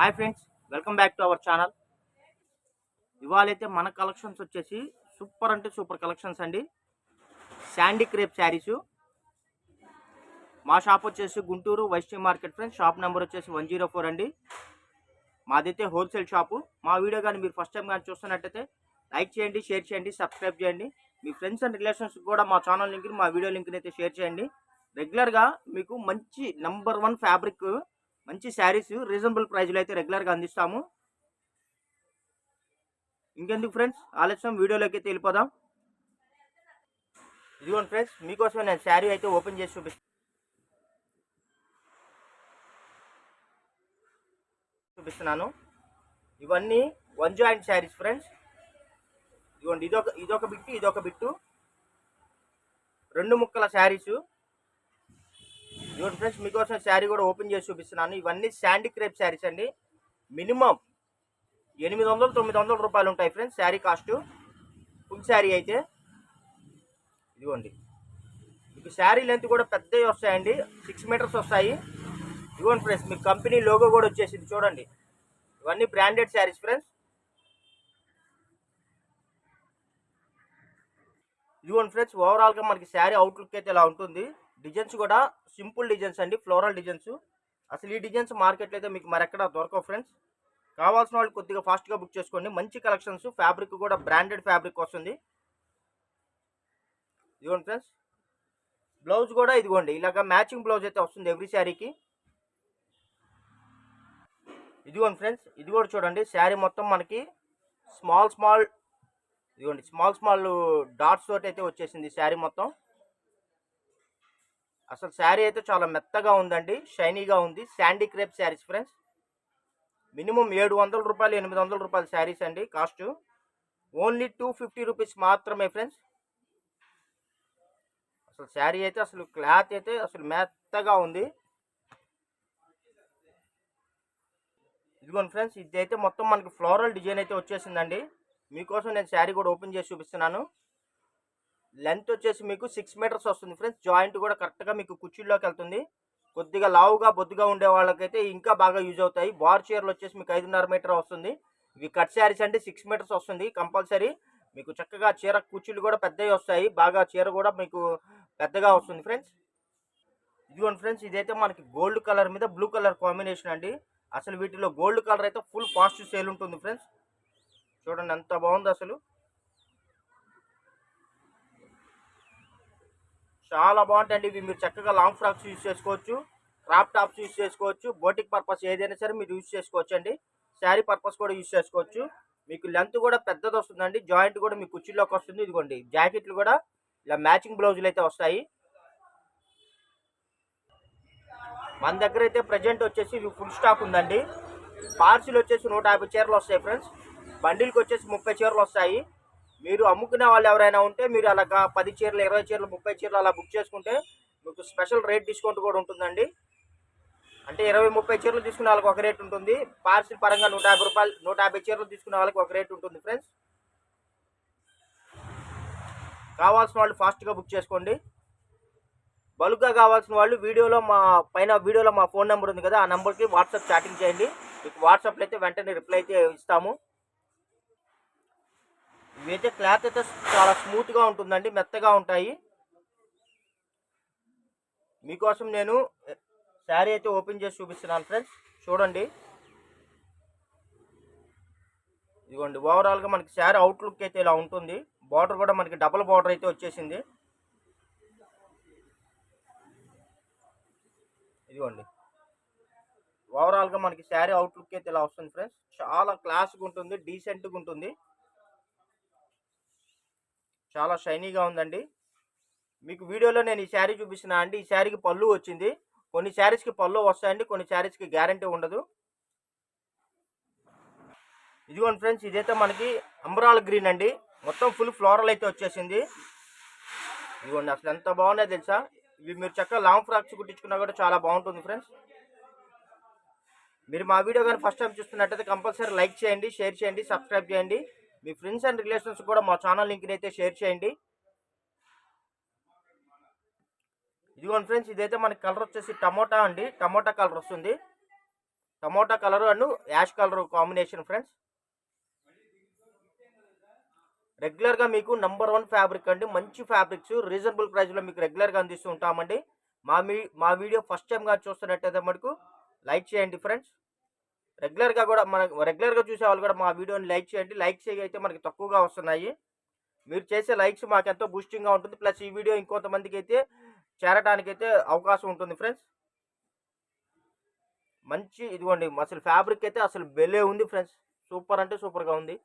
Hi friends welcome back to our channel. ఇవాళైతే మన collections వచ్చేసి super అంటే సూపర్ కలెక్షన్స్ అండి. Sandy crepe saris. మా షాప్ వచ్చేసి Guntur Vaishnavi market friends. Shop number వచ్చేసి వన్ జీరో ఫోర్ అండి. మాదైతే హోల్సేల్ షాపు. మా వీడియో కానీ మీరు ఫస్ట్ టైం కానీ చూస్తున్నట్టయితే లైక్ చేయండి షేర్ చేయండి సబ్స్క్రైబ్ చేయండి. మీ ఫ్రెండ్స్ అండ్ రిలేషన్స్ కూడా మా ఛానల్ లింక్ని మా వీడియో లింక్ని అయితే షేర్ చేయండి. రెగ్యులర్గా మీకు మంచి నెంబర్ వన్ ఫ్యాబ్రిక్ మంచి శారీస్ రీజనబుల్ ప్రైస్లో అయితే రెగ్యులర్గా అందిస్తాము. ఇంకెందుకు ఫ్రెండ్స్? ఆలస్యం. వీడియోలోకి అయితే వెళ్ళిపోదాం. ఇదిగోండి ఫ్రెండ్స్ మీకోసమే నేను శారీ అయితే ఓపెన్ చేసి చూపిస్తాను చూపిస్తున్నాను. ఇవన్నీ వన్ జాయింట్ శారీస్ ఫ్రెండ్స్. ఇదిగోండి ఇదొక ఇదొక బిట్టు ఇదొక బిట్టు. రెండు ముక్కల శారీసు. ఇదిగోండి ఫ్రెండ్స్ మీకోసం శారీ కూడా ఓపెన్ చేసి చూపిస్తున్నాను. ఇవన్నీ శాండీ క్రేప్ శారీస్ అండి. మినిమం ఎనిమిది వందలు తొమ్మిది వందల రూపాయలు ఉంటాయి friends sari cost. Full sari అయితే. ఇదిగోండి. మీకు శారీ లెంత్ కూడా పెద్దవి వస్తాయండి. సిక్స్ మీటర్స్ వస్తాయి. ఇదిగోండి ఫ్రెండ్స్ మీకు కంపెనీ లోగో కూడా వచ్చేసింది. చూడండి. ఇవన్నీ బ్రాండెడ్ శారీస్ ఫ్రెండ్స్. ఇదిగోండి ఫ్రెండ్స్ ఓవరాల్గా మనకి శారీ అవుట్లుక్ అయితే ఇలా ఉంటుంది. డిజైన్స్ కూడా సింపుల్ డిజైన్స్ అండి ఫ్లోరల్ డిజైన్స్. అసలు ఈ డిజైన్స్ మార్కెట్లో అయితే మీకు మరెక్కడ దొరకవు ఫ్రెండ్స్. కావాల్సిన వాళ్ళు కొద్దిగా ఫాస్ట్గా బుక్ చేసుకోండి. మంచి కలెక్షన్స్ ఫ్యాబ్రిక్ కూడా బ్రాండెడ్ ఫ్యాబ్రిక్ వస్తుంది. ఇదిగోండి ఫ్రెండ్స్. బ్లౌజ్ కూడా ఇదిగోండి ఇలాగ మ్యాచింగ్ బ్లౌజ్ అయితే వస్తుంది ఎవ్రీ శారీకి ఇదిగోండి ఫ్రెండ్స్ ఇది కూడా చూడండి. శారీ మొత్తం మనకి స్మాల్ స్మాల్ ఇదిగోండి స్మాల్ స్మాల్ డాట్స్ తోటి అయితే వచ్చేసింది శారీ మొత్తం. అసలు శారీ అయితే చాలా మెత్తగా ఉందండి షైనీగా ఉంది. Sandy crepe saris friends. Minimum ఏడు వందల రూపాయలు ఎనిమిది వందల రూపాయల శారీస్ అండి cost. Only two fifty rupees మాత్రమే ఫ్రెండ్స్. అసలు శారీ అయితే అసలు క్లాత్ అయితే అసలు మెత్తగా ఉంది. ఇదిగోండి ఫ్రెండ్స్ ఇది అయితే మొత్తం మనకి ఫ్లోరల్ డిజైన్ అయితే వచ్చేసిందండి. మీకోసం నేను శారీ కూడా ఓపెన్ చేసి చూపిస్తున్నాను. లెంత్ వచ్చేసి మీకు సిక్స్ మీటర్స్ వస్తుంది ఫ్రెండ్స్. జాయింట్ కూడా కరెక్ట్గా మీకు కుర్చీల్లోకి వెళ్తుంది. కొద్దిగా లావుగా బొద్దుగా ఉండే వాళ్ళకైతే ఇంకా బాగా యూజ్ అవుతాయి. బార్ చీరలు వచ్చేసి మీకు ఐదున్నర మీటర్ వస్తుంది. ఇవి కట్ శారీస్ అంటే సిక్స్ మీటర్స్ వస్తుంది కంపల్సరీ. మీకు చక్కగా చీర కుర్చీలు కూడా పెద్దవి వస్తాయి. బాగా చీర కూడా మీకు పెద్దగా వస్తుంది ఫ్రెండ్స్. ఇదిగోండి ఫ్రెండ్స్ ఇదైతే మనకి గోల్డ్ కలర్ మీద బ్లూ కలర్ కాంబినేషన్ అండి. అసలు వీటిలో గోల్డ్ కలర్ అయితే ఫుల్ ఫాస్ట్ సేల్ ఉంటుంది ఫ్రెండ్స్. చూడండి ఎంత బాగుంది అసలు. చాలా బాగుంటాయండి. ఇవి మీరు చక్కగా లాంగ్ ఫ్రాక్స్ యూజ్ చేసుకోవచ్చు క్రాప్ టాప్స్ యూజ్ చేసుకోవచ్చు బోటిక్ పర్పస్ ఏదైనా సరే మీరు యూజ్ చేసుకోవచ్చు అండి శారీ పర్పస్ కూడా యూజ్ చేసుకోవచ్చు. మీకు లెంత్ కూడా పెద్దది వస్తుందండి. జాయింట్ కూడా మీ కుర్చీలోకి వస్తుంది. ఇదిగోండి జాకెట్లు కూడా ఇలా మ్యాచింగ్ బ్లౌజులు అయితే వస్తాయి. మన దగ్గర అయితే ప్రజెంట్ వచ్చేసి ఇవి ఫుల్ స్టాక్ ఉందండి. పార్సిల్ వచ్చేసి నూట యాభై చీరలు వస్తాయి ఫ్రెండ్స్ బండిల్కి వచ్చేసి ముప్పై చీరలు వస్తాయి. మీరు అమ్ముకునే వాళ్ళు ఎవరైనా ఉంటే మీరు అలాగా పది చీరలు ఇరవై చీరలు ముప్పై చీరలు అలా బుక్ చేసుకుంటే మీకు స్పెషల్ రేట్ డిస్కౌంట్ కూడా ఉంటుందండి. అంటే ఇరవై ముప్పై చీరలు తీసుకునే వాళ్ళకి ఒక రేట్ ఉంటుంది. పార్సిల్ పరంగా నూట యాభై రూపాయలు నూట యాభై చీరలు తీసుకునే వాళ్ళకి ఒక రేట్ ఉంటుంది ఫ్రెండ్స్. కావాల్సిన వాళ్ళు ఫాస్ట్గా బుక్ చేసుకోండి. బల్క్గా కావాల్సిన వాళ్ళు వీడియోలో మా పైన వీడియోలో మా ఫోన్ నెంబర్ ఉంది కదా ఆ నెంబర్కి వాట్సాప్ చాటింగ్ చేయండి. మీకు వాట్సాప్లో అయితే వెంటనే రిప్లై అయితే ఇస్తాము. ఇవైతే క్లాత్ అయితే చాలా స్మూత్గా ఉంటుందండి మెత్తగా ఉంటాయి. మీకోసం నేను శారీ అయితే ఓపెన్ చేసి చూపిస్తున్నాను ఫ్రెండ్స్ చూడండి. ఇదిగోండి ఓవరాల్గా మనకి శారీ అవుట్లుక్ అయితే ఇలా ఉంటుంది. బార్డర్ కూడా మనకి డబుల్ బార్డర్ అయితే వచ్చేసింది. ఇదిగోండి ఓవరాల్గా మనకి శారీ అవుట్లుక్ అయితే ఇలా వస్తుంది ఫ్రెండ్స్. చాలా క్లాస్గా ఉంటుంది డీసెంట్గా ఉంటుంది. చాలా షైనీగా ఉందండి. మీకు వీడియోలో నేను ఈ శారీ చూపిస్తున్నా అండి. ఈ శారీకి పళ్ళు వచ్చింది. కొన్ని శారీస్కి పళ్ళు వస్తాయండి. కొన్ని శారీస్కి గ్యారంటీ ఉండదు. ఇదిగోండి ఫ్రెండ్స్ ఇదైతే మనకి అంబరాల్ గ్రీన్ అండి. మొత్తం ఫుల్ ఫ్లోరల్ అయితే వచ్చేసింది. ఇదిగోండి అసలు ఎంత బాగున్నాయి తెలుసా? ఇవి మీరు చక్కగా లాంగ్ ఫ్రాక్స్ కుట్టించుకున్నా కూడా చాలా బాగుంటుంది ఫ్రెండ్స్. మీరు మా వీడియో కానీ ఫస్ట్ టైం చూస్తున్నట్టయితే కంపల్సరీ లైక్ చేయండి షేర్ చేయండి సబ్స్క్రైబ్ చేయండి. మీ ఫ్రెండ్స్ అండ్ రిలేషన్స్ కూడా మా ఛానల్ లింక్ని అయితే షేర్ చేయండి. ఇదిగోండి ఫ్రెండ్స్ ఇదైతే మనకి కలర్ వచ్చేసి టమోటా అండి. టమోటా కలర్ వస్తుంది. Tomato colour and ash colour combination friends. రెగ్యులర్గా మీకు నంబర్ వన్ ఫ్యాబ్రిక్ అండి. మంచి ఫ్యాబ్రిక్స్ రీజనబుల్ ప్రైస్లో మీకు రెగ్యులర్గా అందిస్తూ ఉంటామండి. మా మీ మా వీడియో ఫస్ట్ టైంగా చూస్తున్నట్టయితే మటుకు లైక్ చేయండి ఫ్రెండ్స్. రెగ్యులర్గా కూడా మన రెగ్యులర్గా చూసే వాళ్ళు కూడా మా వీడియోని లైక్ చేయండి. లైక్స్ అయితే మనకి తక్కువగా వస్తున్నాయి. మీరు చేసే లైక్స్ మాకు ఎంతో బూస్టింగ్గా ఉంటుంది. ప్లస్ ఈ వీడియో ఇంకొంతమందికి అయితే చేరడానికి అయితే అవకాశం ఉంటుంది ఫ్రెండ్స్. మంచి ఇదిగోండి అసలు ఫ్యాబ్రిక్ అయితే అసలు బెలే ఉంది ఫ్రెండ్స్. సూపర్ అంటే సూపర్గా ఉంది.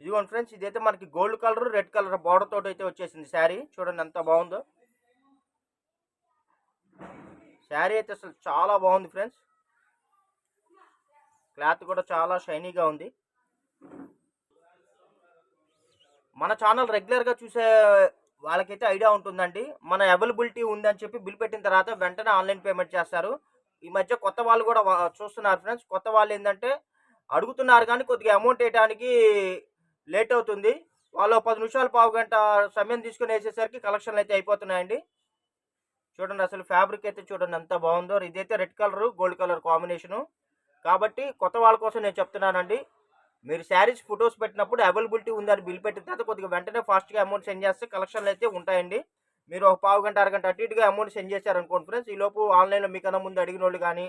ఇదిగోండి ఫ్రెండ్స్ ఇదైతే మనకి gold colour red colour border తోటి అయితే వచ్చేసింది శారీ. చూడండి ఎంత బాగుందో. శారీ అయితే అసలు చాలా బాగుంది ఫ్రెండ్స్. క్లాత్ కూడా చాలా షైనీగా ఉంది. మన ఛానల్ రెగ్యులర్గా చూసే వాళ్ళకైతే ఐడియా ఉంటుందండి. మన అవైలబిలిటీ ఉందని చెప్పి బిల్ పెట్టిన తర్వాత వెంటనే ఆన్లైన్ పేమెంట్ చేస్తారు. ఈ మధ్య కొత్త వాళ్ళు కూడా చూస్తున్నారు ఫ్రెండ్స్. కొత్త వాళ్ళు ఏంటంటే అడుగుతున్నారు కానీ కొద్దిగా అమౌంట్ వేయడానికి లేట్ అవుతుంది. వాళ్ళు పది నిమిషాలు పావు గంట సమయం తీసుకుని వేసేసరికి కలెక్షన్లు అయితే అయిపోతున్నాయండి. చూడండి అసలు ఫ్యాబ్రిక్ అయితే చూడండి ఎంత బాగుందో. ఇదైతే red colour gold colour combination. కాబట్టి కొత్త వాళ్ళ కోసం నేను చెప్తున్నానండి. మీరు శారీస్ ఫొటోస్ పెట్టినప్పుడు అవైలబిలిటీ ఉందని బిల్ పెట్టిన తర్వాత కొద్దిగా వెంటనే ఫాస్ట్గా అమౌంట్ సెండ్ చేస్తే కలెక్షన్లు అయితే ఉంటాయండి. మీరు ఒక పావు గంట అరగంట అటు ఇటుగా అమౌంట్ సెండ్ చేశారనుకోండి ఫ్రెండ్స్ ఈలోపు ఆన్లైన్లో మీకన్నా ముందు అడిగిన వాళ్ళు కానీ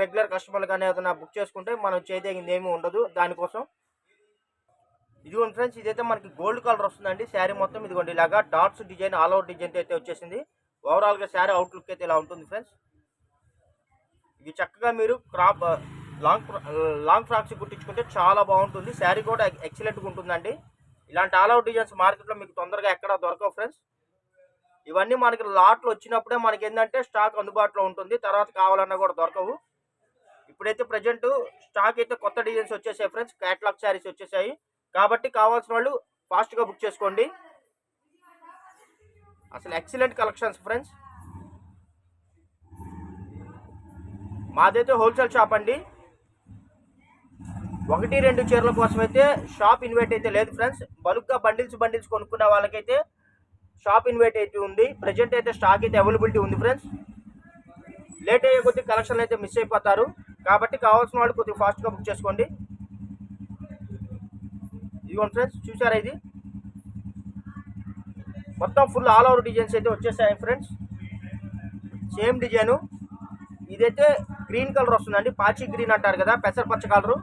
రెగ్యులర్ కస్టమర్లు కానీ ఏదైనా బుక్ చేసుకుంటే మనం చేయదగింది ఏమీ ఉండదు దానికోసం. ఇదిగోండి ఫ్రెండ్స్ ఇదైతే మనకి గోల్డ్ కలర్ వస్తుందండి. శారీ మొత్తం ఇదిగోండి ఇలాగా dots design all over design అయితే వచ్చేసింది. ఓవరాల్గా శారీ అవుట్లుక్ అయితే ఇలా ఉంటుంది ఫ్రెండ్స్. ఇవి చక్కగా మీరు crop long fro- long frocks కుట్టించుకుంటే చాలా బాగుంటుంది. శారీ కూడా ఎక్సలెంట్గా ఉంటుందండి. ఇలాంటి ఆల్ అవుట్ డిజైన్స్ మార్కెట్లో మీకు తొందరగా ఎక్కడ దొరకవు ఫ్రెండ్స్. ఇవన్నీ మనకి లాట్లు వచ్చినప్పుడే మనకి ఏంటంటే స్టాక్ అందుబాటులో ఉంటుంది. తర్వాత కావాలన్నా కూడా దొరకవు. ఇప్పుడైతే ప్రజెంట్ స్టాక్ అయితే కొత్త డిజైన్స్ వచ్చేసాయి ఫ్రెండ్స్. క్యాట్లాగ్ శారీస్ వచ్చేసాయి. కాబట్టి కావాల్సిన వాళ్ళు ఫాస్ట్గా బుక్ చేసుకోండి. అసలు ఎక్సలెంట్ కలెక్షన్స్ ఫ్రెండ్స్. మాదైతే హోల్సేల్ షాప్ అండి. ఒకటి రెండు చీరల కోసం అయితే షాప్ ఇన్వైట్ అయితే లేదు ఫ్రెండ్స్. బల్క్గా బండిల్స్ బండిల్స్ కొనుక్కున్న వాళ్ళకైతే షాప్ ఇన్వైట్ అయితే ఉంది. ప్రజెంట్ అయితే స్టాక్ అయితే అవైలబిలిటీ ఉంది ఫ్రెండ్స్. లేట్ అయ్యే కొద్ది కలెక్షన్లు అయితే మిస్ అయిపోతారు. కాబట్టి కావాల్సిన వాళ్ళు కొద్దిగా ఫాస్ట్గా బుక్ చేసుకోండి. ఇదిగోండి ఫ్రెండ్స్ చూసారా ఇది? మొత్తం ఫుల్ ఆల్ ఓవర్ డిజైన్స్ అయితే వచ్చేసాయి ఫ్రెండ్స్. Same design. ఇదైతే గ్రీన్ కలర్ వస్తుందండి. పాచి గ్రీన్ అంటారు కదా పెసర పచ్చ కలరు.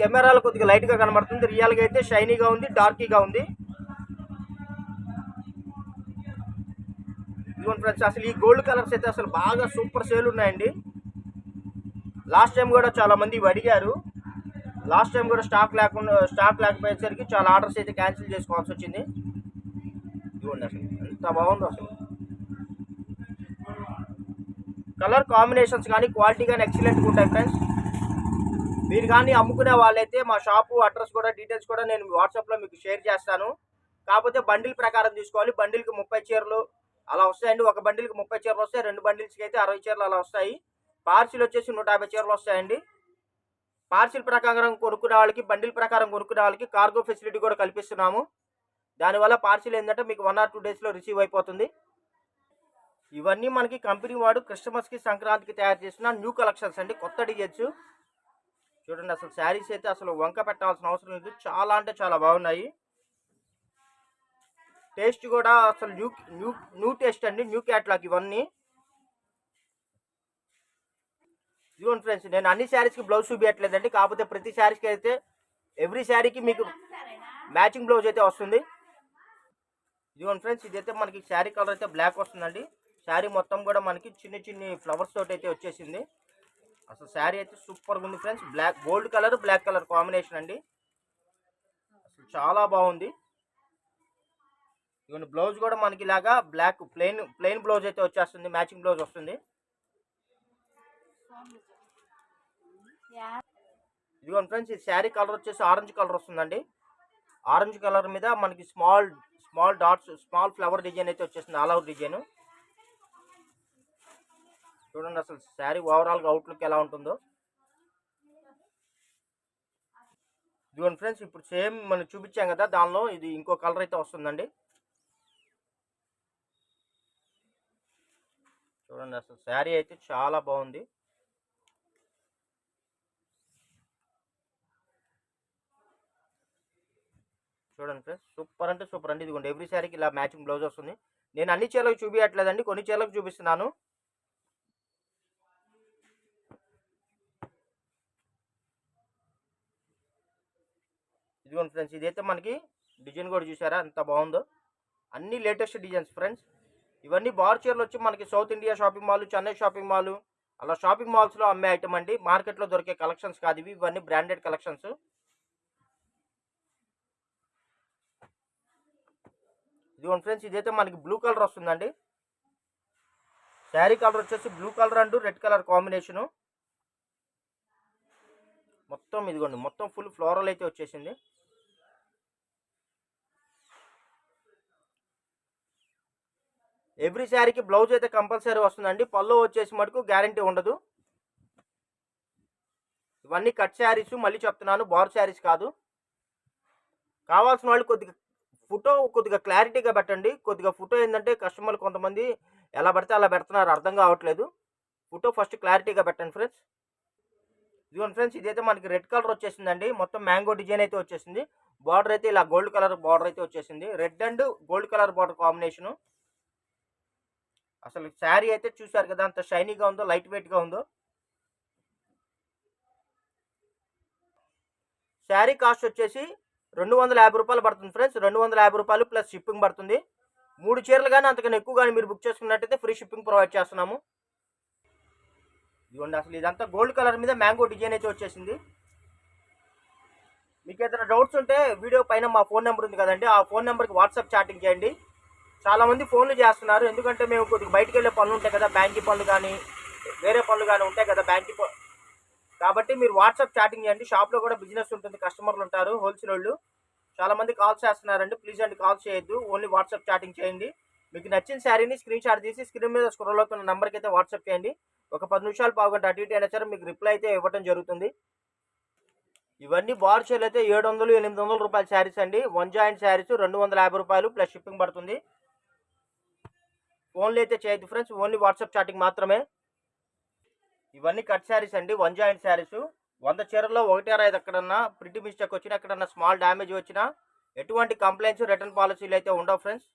కెమెరాలో కొద్దిగా లైట్గా కనబడుతుంది. రియల్గా అయితే షైనీగా ఉంది డార్కీగా ఉంది. ఇదిగోండి ఫ్రెండ్స్ అసలు ఈ గోల్డ్ కలర్స్ అయితే అసలు బాగా సూపర్ సేల్ ఉన్నాయండి. లాస్ట్ టైం కూడా చాలా మంది ఇవి అడిగారు. లాస్ట్ టైం కూడా స్టాక్ లేకుండా స్టాక్ లేకపోయేసరికి చాలా ఆర్డర్స్ అయితే క్యాన్సిల్ చేసుకోవాల్సి వచ్చింది. ఇదిగోండి అసలు ఎంత బాగుందో అసలు. కలర్ కాంబినేషన్స్ కానీ క్వాలిటీ కానీ ఎక్సలెంట్గా ఉంటాయి ఫ్రెండ్స్ మీరు కానీ అమ్ముకునే వాళ్ళైతే మా షాపు అడ్రస్ కూడా డీటెయిల్స్ కూడా నేను వాట్సాప్లో మీకు షేర్ చేస్తాను. కాకపోతే బండిల్ ప్రకారం తీసుకోవాలి. బండిల్కి ముప్పై చీరలు అలా వస్తాయండి. ఒక బండిల్కి ముప్పై చీరలు వస్తాయి. రెండు బండిల్స్కి అయితే అరవై చీరలు అలా వస్తాయి. పార్సిల్ వచ్చేసి నూట యాభై చీరలు వస్తాయండి. పార్సిల్ ప్రకారం కొనుక్కునే వాళ్ళకి బండిల్ ప్రకారం కొనుక్కునే వాళ్ళకి కార్గో ఫెసిలిటీ కూడా కల్పిస్తున్నాము. దానివల్ల పార్సిల్ ఏంటంటే మీకు వన్ ఆర్ టూ డేస్లో రిసీవ్ అయిపోతుంది. ఇవన్నీ మనకి కంపెనీ వాడు క్రిస్టమస్కి సంక్రాంతికి తయారు చేసిన న్యూ కలెక్షన్స్ అండి. కొత్త డిజైన్స్. చూడండి అసలు శారీస్ అయితే అసలు వంక పెట్టాల్సిన అవసరం లేదు. చాలా అంటే చాలా బాగున్నాయి. టేస్ట్ కూడా అసలు న్యూ న్యూ న్యూ టేస్ట్ అండి. న్యూ క్యాట్లాగ్ ఇవన్నీ. ఇదిగోండి ఫ్రెండ్స్ నేను అన్ని శారీస్కి బ్లౌజ్ చూపించట్లేదండి కాకపోతే ప్రతి శారీస్కి అయితే ఎవ్రీ శారీకి మీకు మ్యాచింగ్ బ్లౌజ్ అయితే వస్తుంది. ఇదిగోండి ఫ్రెండ్స్ ఇదైతే మనకి శారీ కలర్ అయితే బ్లాక్ వస్తుందండి. శారీ మొత్తం కూడా మనకి చిన్న చిన్ని ఫ్లవర్స్ తోటి అయితే వచ్చేసింది. అసలు శారీ అయితే సూపర్గా ఉంది friends. Black gold colour black colour combination అండి. అసలు చాలా బాగుంది. ఇవన్నీ బ్లౌజ్ కూడా మనకి ఇలాగా బ్లాక్ ప్లెయిన్ ప్లెయిన్ బ్లౌజ్ అయితే వచ్చేస్తుంది. మ్యాచింగ్ బ్లౌజ్ వస్తుంది. ఇదిగోండి ఫ్రెండ్స్ ఈ శారీ కలర్ వచ్చేసి ఆరెంజ్ కలర్ వస్తుందండి. ఆరెంజ్ కలర్ మీద మనకి small small dots small flower design అయితే వచ్చేసింది. ఆల్ అవుట్ డిజైన్ చూడండి అసలు శారీ ఓవరాల్గా అవుట్లుక్ ఎలా ఉంటుందో. ఇదిగోండి ఫ్రెండ్స్ ఇప్పుడు సేమ్ మనం చూపించాం కదా దానిలో ఇది ఇంకో కలర్ అయితే వస్తుందండి. చూడండి అసలు శారీ అయితే చాలా బాగుంది. చూడండి ఫ్రెండ్స్ సూపర్ అంటే సూపర్ అండి. ఇదిగోండి ఎవ్రీ శారీకి ఇలా మ్యాచింగ్ బ్లౌజ్ వస్తుంది. నేను అన్ని చీరలకు చూపించట్లేదండి కొన్ని చీరలకు చూపిస్తున్నాను. ఇదిగోండి ఫ్రెండ్స్. ఇదైతే మనకి డిజైన్ కూడా చూసారా? ఎంత బాగుందో. అన్ని లేటెస్ట్ డిజైన్స్ ఫ్రెండ్స్. ఇవన్నీ బార్ చీరలు వచ్చి మనకి south India shopping mall Chennai shopping mall అలా షాపింగ్ మాల్స్లో అమ్మే ఐటమ్ అండి. మార్కెట్లో దొరికే కలెక్షన్స్ కాదు ఇవి. ఇవన్నీ బ్రాండెడ్ కలెక్షన్స్. ఇదిగోండి ఫ్రెండ్స్ ఇదైతే మనకి బ్లూ కలర్ వస్తుందండి. శారీ కలర్ వచ్చేసి blue colour and red colour combination మొత్తం ఇదిగోండి మొత్తం ఫుల్ ఫ్లోరల్ అయితే వచ్చేసింది. ఎవ్రీ శారీకి బ్లౌజ్ అయితే కంపల్సరీ వస్తుందండి. పళ్ళు వచ్చేసి మటుకు గ్యారంటీ ఉండదు. ఇవన్నీ కట్ శారీస్ మళ్ళీ చెప్తున్నాను బార్ శారీస్ కాదు. కావాల్సిన వాళ్ళు కొద్దిగా ఫోటో కొద్దిగా క్లారిటీగా పెట్టండి. కొద్దిగా ఫోటో ఏంటంటే కస్టమర్లు కొంతమంది ఎలా పడితే అలా పెడుతున్నారు అర్థం కావట్లేదు. ఫోటో ఫస్ట్ క్లారిటీగా పెట్టండి ఫ్రెండ్స్ ఇదిగోండి ఫ్రెండ్స్ ఇదైతే మనకి రెడ్ కలర్ వచ్చేసిందండి. మొత్తం మ్యాంగో డిజైన్ అయితే వచ్చేసింది. బార్డర్ అయితే ఇలా గోల్డ్ కలర్ బార్డర్ అయితే వచ్చేసింది. Red and gold colour border combination అసలు శారీ అయితే చూసారు కదా అంత షైనీగా ఉందో లైట్ వెయిట్గా ఉందో? శారీ కాస్ట్ వచ్చేసి రెండు వందల యాభై రూపాయలు పడుతుంది ఫ్రెండ్స్. రెండు వందల యాభై రూపాయలు ప్లస్ షిప్పింగ్ పడుతుంది. మూడు చీరలు కానీ అంతకన్నా ఎక్కువ కానీ మీరు బుక్ చేసుకున్నట్టయితే ఫ్రీ షిప్పింగ్ ప్రొవైడ్ చేస్తున్నాము. ఇదిగోండి అసలు ఇదంతా గోల్డ్ కలర్ మీద మ్యాంగో డిజైన్ అయితే వచ్చేసింది. మీకు ఏదైనా డౌట్స్ ఉంటే వీడియో పైన మా ఫోన్ నెంబర్ ఉంది కదండి ఆ ఫోన్ నెంబర్కి వాట్సాప్ చాటింగ్ చేయండి. చాలామంది ఫోన్లు చేస్తున్నారు. ఎందుకంటే మేము కొద్దిగా బయటికి వెళ్ళే పనులు ఉంటాయి కదా బ్యాంక్ పనులు కానీ వేరే పనులు కానీ ఉంటాయి కదా బ్యాంక్ కాబట్టి మీరు వాట్సాప్ చాటింగ్ చేయండి. షాప్లో కూడా బిజినెస్ ఉంటుంది కస్టమర్లు ఉంటారు హోల్సేల్ వాళ్ళు చాలామంది కాల్స్ చేస్తున్నారండి. ప్లీజ్ అండి కాల్ చేయొద్దు. ఓన్లీ వాట్సాప్ చాటింగ్ చేయండి. మీకు నచ్చిన శారీని స్క్రీన్ షాట్ తీసి స్క్రీన్ మీద స్క్రోల్ అవుతున్న నెంబర్కి అయితే వాట్సాప్ చేయండి. ఒక పది నిమిషాలు పావుగంట అటు ఇటు అయినా సరే మీకు రిప్లై అయితే ఇవ్వడం జరుగుతుంది. ఇవన్నీ బార్ అయితే ఏడు వందలు ఎనిమిది వందల రూపాయల శారీస్ అండి. వన్ జాయింట్ శారీస్ రెండు వందల యాభై రూపాయలు ప్లస్ షిప్పింగ్ పడుతుంది. ఫోన్లో అయితే చేయదు ఫ్రెండ్స్ ఓన్లీ వాట్సాప్ చాటింగ్ మాత్రమే. ఇవన్నీ కట్ శారీస్ అండి వన్ జాయింట్ శారీస్ వంద చీరల్లో ఒకటి అరైదు ఎక్కడన్నా ప్రింట్ మిస్టేక్ వచ్చినా ఎక్కడన్నా స్మాల్ డ్యామేజ్ వచ్చినా ఎటువంటి కంప్లైంట్స్ రిటర్న్ పాలసీలు అయితే ఉండవు ఫ్రెండ్స్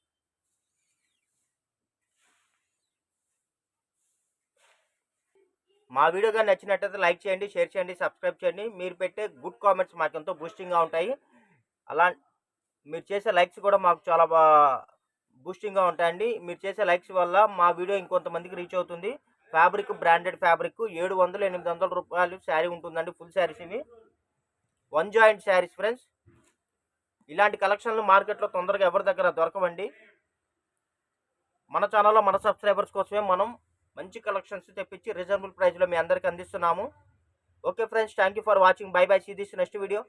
మా వీడియో కానీ నచ్చినట్టయితే లైక్ చేయండి షేర్ చేయండి సబ్స్క్రైబ్ చేయండి. మీరు పెట్టే గుడ్ కామెంట్స్ మాకు ఎంతో బూస్టింగ్గా ఉంటాయి. అలా మీరు చేసే లైక్స్ కూడా మాకు చాలా బా బూస్టింగ్గా ఉంటాయండి. మీరు చేసే లైక్స్ వల్ల మా వీడియో ఇంకొంతమందికి రీచ్ అవుతుంది. ఫ్యాబ్రిక్ బ్రాండెడ్ ఫ్యాబ్రిక్ ఏడు వందలు ఎనిమిది వందల రూపాయలు శారీ ఉంటుందండి ఫుల్ శారీస్ ఇవి. One joint saris friends. ఇలాంటి కలెక్షన్లు మార్కెట్లో తొందరగా ఎవరి దగ్గర దొరకవండి. మన ఛానల్లో మన సబ్స్క్రైబర్స్ కోసమే మనం మంచి కలెక్షన్స్ తెప్పించి రీజనబుల్ ప్రైస్లో మీ అందరికీ అందిస్తున్నాము. Okay friends thank you for watching. Bye bye. See this next video.